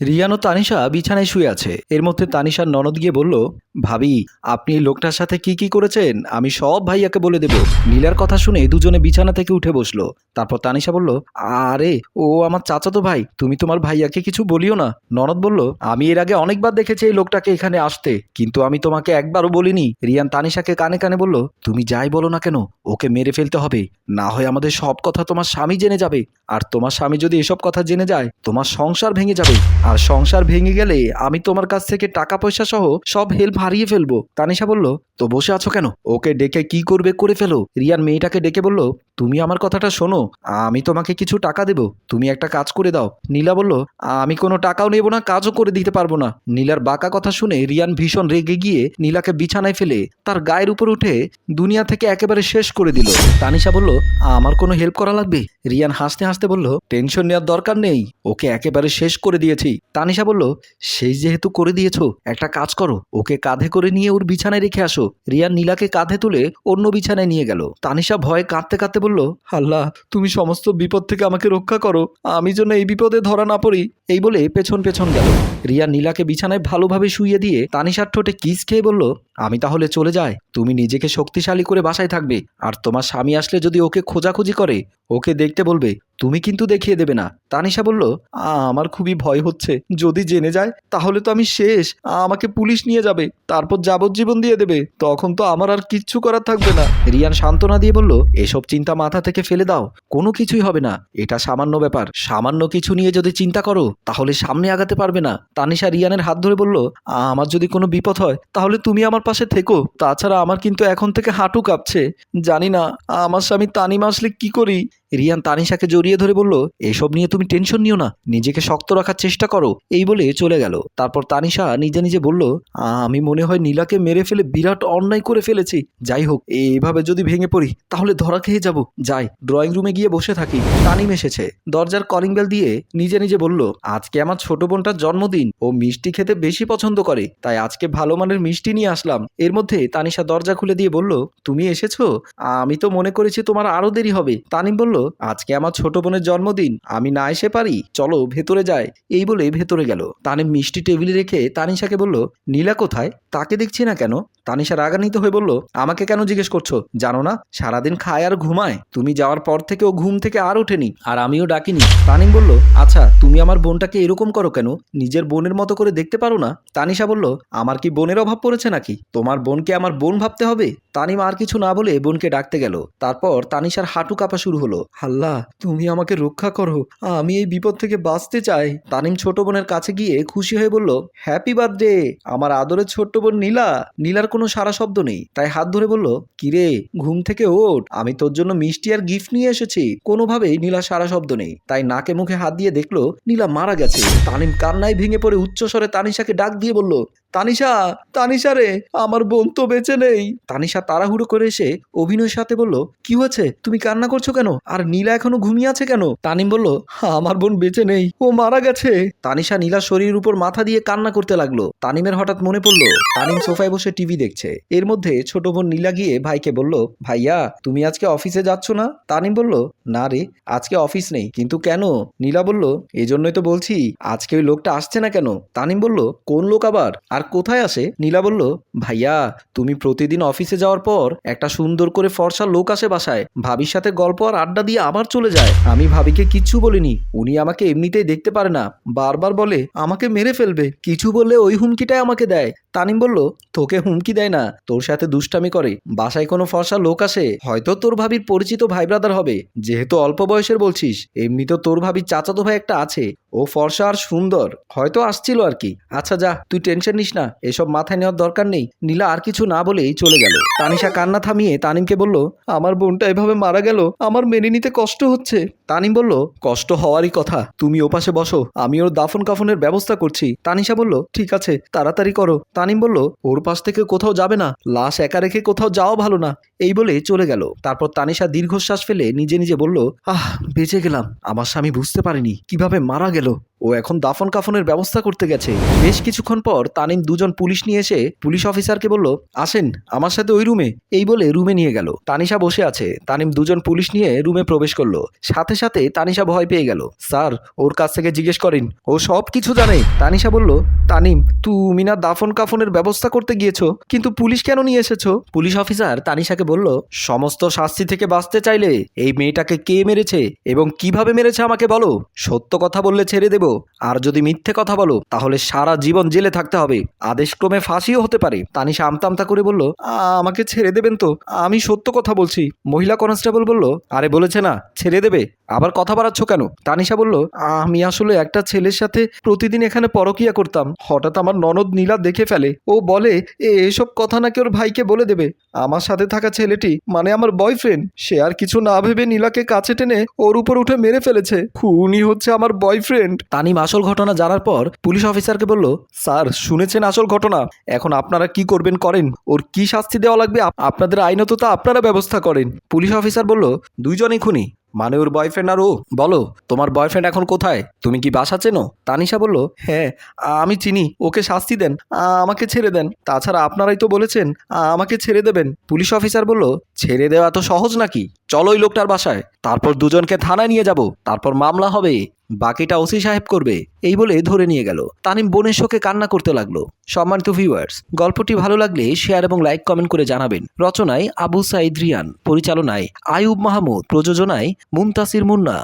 রিয়ান ও তানিশা বিছানায় শুয়ে আছে। এর মধ্যে তানিশার ননদ গিয়ে বলল, ভাবি, আপনি এই লোকটার সাথে কি কি করেছেন? আমি সব ভাইয়াকে বলে দেব। নীলার কথা শুনে দুজনে বিছানা থেকে উঠে বসল। তারপর তানিশা বলল, আরে, ও আমার চাচাতো ভাই, তুমি তোমার ভাইয়াকে কিছু বলিও না। ননদ বলল, আমি এর আগে অনেকবার দেখেছি এই লোকটাকে এখানে আসতে, কিন্তু আমি তোমাকে একবারও বলিনি। রিয়ান তানিশাকে কানে কানে বলল, তুমি যাই বলো না কেন, ওকে মেরে ফেলতে হবে। না হয় আমাদের সব কথা তোমার স্বামী জেনে যাবে। আর তোমার স্বামী যদি এসব কথা জেনে যায়, তোমার সংসার ভেঙে যাবে। আর সংসার ভেঙে গেলে আমি তোমার কাছ থেকে টাকা পয়সা সহ সব হেল্প হারিয়ে ফেলব। তানিশা বলল তো বসে আছো কেন? ওকে ডেকে কি করবে করে ফেলো। রিয়ান মেয়েটাকে ডেকে বলল, তুমি আমার কথাটা শোনো, আমি তোমাকে কিছু টাকা দেব। তুমি একটা কাজ করে দাও। নীলা বলল, আমি কোনো টাকাও নেব না, কাজও করে দিতে পারব না। নীলার বাঁকা কথা শুনে রিয়ান ভীষণ রেগে গিয়ে নীলাকে বিছানায় ফেলে তার গায়ের উপর উঠে দুনিয়া থেকে একেবারে শেষ করে দিল। তানিশা বলল, আমার কোনো হেল্প করা লাগবে? রিয়ান হাসতে হাসতে বলল, টেনশন নেওয়ার দরকার নেই, ওকে একেবারে শেষ করে দিয়েছি। তানিশা বলল সেই যেহেতু করে দিয়েছ, একটা কাজ করো, ওকে কাঁধে করে নিয়ে ওর বিছানায় রেখে আসো। রিয়ান নীলাকে কাঁধে তুলে অন্য বিছানায় নিয়ে গেল। তানিশা ভয়ে কাঁদতে কাঁদতে বলল, আল্লাহ, তুমি সমস্ত বিপদ থেকে আমাকে রক্ষা করো। আমি যেন এই বিপদে ধরা না পড়ি। এই বলে পেছন পেছন গেল। রিয়া নীলাকে বিছানায় ভালোভাবে শুইয়ে দিয়ে তানিশার ঠোঁটে কিস খেয়ে বলল, আমি তাহলে চলে যাই। তুমি নিজেকে শক্তিশালী করে বাসায় থাকবে। আর তোমার স্বামী আসলে যদি ওকে খোঁজাখুঁজি করে, ওকে দেখতে বলবে তুমি কিন্তু দেখিয়ে দেবে না। তানিশা বলল "আ, আমার খুবই ভয় হচ্ছে। যদি জেনে যায় তাহলে তো আমি শেষ। আমাকে পুলিশ নিয়ে যাবে। তারপর যাবজ্জীবন দিয়ে দেবে। তখন তো আমার আর কিচ্ছু করার থাকবে না। রিয়ান সান্ত্বনা দিয়ে বলল এসব চিন্তা মাথা থেকে ফেলে দাও। কোনো কিছুই হবে না। এটা সামান্য ব্যাপার। সামান্য কিছু নিয়ে যদি চিন্তা করো তাহলে সামনে আগাতে পারবে না। তানিশা রিয়ানের হাত ধরে বলল আমার যদি কোনো বিপদ হয় তাহলে তুমি আমার পাশে থেকো। তাছাড়া আমার কিন্তু এখন থেকে হাঁটু কাঁপছে। জানি না আমার স্বামী তানিমা আসলে কি করি? রিয়ান তানিশাকে জড়িয়ে ধরে বলল, এসব নিয়ে তুমি টেনশন নিও না, নিজেকে শক্ত রাখার চেষ্টা করো। এই বলে চলে গেল। তারপর তানিশা নিজে নিজে বলল আমি মনে হয় নীলাকে মেরে ফেলে বিরাট অন্যায় করে ফেলেছি। যাই হোক এইভাবে যদি ভেঙে পড়ি, তাহলে ধরা খেয়ে যাব। যাই, ড্রয়িং রুমে গিয়ে বসে থাকি। তানিম এসেছে। দরজার কলিং বেল দিয়ে নিজে নিজে বলল, আজকে আমার ছোট বোনটার জন্মদিন। ও মিষ্টি খেতে বেশি পছন্দ করে, তাই আজকে ভালো মানের মিষ্টি নিয়ে আসলাম। এর মধ্যে তানিশা দরজা খুলে দিয়ে বলল, তুমি এসেছ? আমি তো মনে করেছি তোমার আরও দেরি হবে। তানিম বলল, আজকে আমার ছোট বোনের জন্মদিন, আমি না এসে পারি, চলো ভেতরে যাই, এই বলে ভেতরে গেল। তানিম মিষ্টি টেবিলে রেখে তানিশাকে বলল, নীলা কোথায়? তাকে দেখছি না কেন? তানিশা রাগান্বিত হয়ে বলল, আমাকে কেন জিজ্ঞেস করছ? জানো না, সারাদিন খায় আর ঘুমায়। তুমি যাওয়ার পর থেকে ও ঘুম থেকে আর ওঠেনি, আর আমিও ডাকিনি। তানিম বলল আচ্ছা তুমি আমার বোনটাকে এরকম করো কেন? নিজের বোনের মতো করে দেখতে পারো না? তানিশা বলল, আমার কি বোনের অভাব পড়েছে নাকি? তোমার বোনকে আমার বোন ভাবতে হবে? তানিম আর কিছু না বলে বোনকে ডাকতে গেল। তারপর তানিশার হাঁটু কাঁপা শুরু হলো। আল্লাহ তুমি আমাকে রক্ষা করো। আমি এই বিপদ থেকে বাঁচতে চাই। তানিম ছোট বোনের কাছে গিয়ে খুশি হয়ে বলল, হ্যাপি বার্থডে। আমার আদরের ছোট্ট বোন নীলা। নীলার কোনো সারা শব্দ নেই। তাই হাত ধরে বলল, কিরে, ঘুম থেকে ওঠ। আমি তোর জন্য মিষ্টি আর গিফট নিয়ে এসেছি। কোনোভাবেই নীলা সারা শব্দ নেই। তাই নাকে মুখে হাত দিয়ে দেখল, নীলা মারা গেছে। তানিম কান্নায় ভেঙে পড়ে উচ্চস্বরে তানিশাকে ডাক দিয়ে বলল তানিশা তানিশা রে, আমার বোন তো বেঁচে নেই। তানিশা তাড়াহুড়ো করে এসে অভিনয়ের সাথে বলল, কি হয়েছে? তুমি কান্না করছ কেন? আর নীলা এখনও ঘুমিয়ে আছে কেন? তানিম বলল, আমার বোন বেঁচে নেই, ও মারা গেছে। তানিশা নীলা শরীরের উপর মাথা দিয়ে কান্না করতে লাগল। তানিমের হঠাৎ মনে পড়ল, তানিম সোফায় বসে টিভি দেখছে। এর মধ্যে ছোট বোন নীলা গিয়ে ভাইকে বলল, ভাইয়া, তুমি আজকে অফিসে যাচ্ছ না? তানিম বলল, না রে, আজকে অফিস নেই, কিন্তু কেন? নীলা বলল, এজন্যই তো বলছি, আজকে ওই লোকটা আসছে না কেন? তানিম বলল, কোন লোক আবার? আর কোথায় আসে নীলা বলল, ভাইয়া, তুমি প্রতিদিন অফিসে যাওয়ার পর একটা সুন্দর করে ফর্সা লোক আসে বাসায়। ভাবির সাথে গল্প আর আড্ডা দিয়ে আবার চলে যায়। আমি ভাবিকে কিচ্ছু বলিনি। উনি আমাকে এমনিতেই দেখতে পারে না। বারবার বলে, আমাকে মেরে ফেলবে। কিছু বললে ওই হুমকিটাই আমাকে দেয়। তানিম বলল, তোকে হুমকি দেয় না। তোর সাথে দুষ্টামি করে। বাসায় কোনো ফর্সা লোক আসে। হয়তো তোর ভাবির পরিচিত ভাই ব্রাদার হবে। যেহেতু অল্প বয়সের বলছিস এমনি তো তোর ভাবির চাচাতো ভাই একটা আছে। ও ফর্সা আর সুন্দর, হয়তো আসছিল আর কি। আচ্ছা যা, তুই টেনশন নিস না, এসব মাথায় নেওয়ার দরকার নেই। নীলা আর কিছু না বলেই চলে গেল। তানিশা কান্না থামিয়ে তানিমকে বলল, আমার বোনটা এভাবে মারা গেল, আমার মেনে নিতে কষ্ট হচ্ছে। তানিম বলল, কষ্ট হওয়ারই কথা। তুমি ওপাশে বসো আমি ওর দাফন কাফনের ব্যবস্থা করছি। তানিশা বলল, ঠিক আছে, তাড়াতাড়ি করো। তানিম বলল, ওর পাশ থেকে কোথাও যাবে না। লাশ একা রেখে কোথাও যাওয়া ভালো না। এই বলে চলে গেল। তারপর তানিশা দীর্ঘশ্বাস ফেলে নিজে নিজে বলল, আহ, বেঁচে গেলাম। আমার স্বামী বুঝতে পারেনি কীভাবে মারা গেল। ও এখন দাফন কাফনের ব্যবস্থা করতে গেছে। বেশ কিছুক্ষণ পর তানিম দুজন পুলিশ নিয়ে এসে পুলিশ অফিসারকে বলল, আসেন, আমার সাথে ওই রুমে। এই বলে রুমে নিয়ে গেল। তানিশা বসে আছে। তানিম দুজন পুলিশ নিয়ে রুমে প্রবেশ করল। সাথে সাথে তানিশা ভয় পেয়ে গেল। স্যার, ওর কাছ থেকে জিজ্ঞেস করেন। ও সব কিছু জানে। তানিশা বলল, তানিম, তুমি না দাফন কাফনের ব্যবস্থা করতে গিয়েছো? কিন্তু পুলিশ কেন নিয়ে এসেছ? পুলিশ অফিসার তানিশাকে বলল, সমস্ত শাস্তি থেকে বাঁচতে চাইলে এই মেয়েটাকে কে মেরেছে এবং কীভাবে মেরেছে আমাকে বলো? সত্য কথা বললে ছেড়ে দেব। আর যদি মিথ্যে কথা বলো, তাহলে সারা জীবন জেলে থাকতে হবে। আদেশক্রমে ফাঁসিও হতে পারে। তানিশা আমতা আমতা করে বলল আমাকে ছেড়ে দেবেন তো? আমি সত্য কথা বলছি। মহিলা কনস্টেবল বলল, আরে বলেছে না, ছেড়ে দেবে। আবার কথা বাড়াচ্ছ কেন? তানিশা বলল আমি আসলে একটা ছেলের সাথে প্রতিদিন এখানে পরকিয়া করতাম। হঠাৎ আমার ননদ নীলা দেখে ফেলে। ও বলে "এ, এসব কথা নাকি ওর ভাইকে বলে দেবে। আমার সাথে থাকা ছেলেটি মানে আমার বয়ফ্রেন্ড। সে আর কিছু না ভেবে নীলাকে কাছে টেনে ওর উপর উঠে মেরে ফেলেছে। খুনি হচ্ছে আমার বয়ফ্রেন্ড। তানিম আসল ঘটনা জানার পর পুলিশ অফিসারকে বলল স্যার শুনেছেন আসল ঘটনা? এখন আপনারা কি করবেন করেন? ওর কি শাস্তি দেওয়া লাগবে? আপনাদের আইনত তা আপনারা ব্যবস্থা করেন। পুলিশ অফিসার বলল দুইজনই খুনি। মানে ওর বয়ফ্রেন্ড আর ও? বলো, তোমার বয়ফ্রেন্ড এখন কোথায়? তুমি কি বাসা চেনো? তানিশা বলল হ্যাঁ আমি চিনি, ওকে শাস্তি দেন আমাকে ছেড়ে দেন। তাছাড়া আপনারাই তো বলেছেন আমাকে ছেড়ে দেবেন। পুলিশ অফিসার বলল, ছেড়ে দেওয়া তো সহজ নাকি? চলো ওই লোকটার বাসায়। তারপর দুজনকে থানায় নিয়ে যাব, তারপর মামলা হবে। বাকিটা ওসি সাহেব করবে, এই বলে ধরে নিয়ে গেল। তানিম বোনের শোকে কান্না করতে লাগল। সম্মানিত ভিউয়ার্স গল্পটি ভালো লাগলে শেয়ার এবং লাইক কমেন্ট করে জানাবেন। রচনায় আবু সাইদ রিয়ান, পরিচালনায় আয়ুব মাহমুদ, প্রযোজনায় মুমতাসির মুন্না।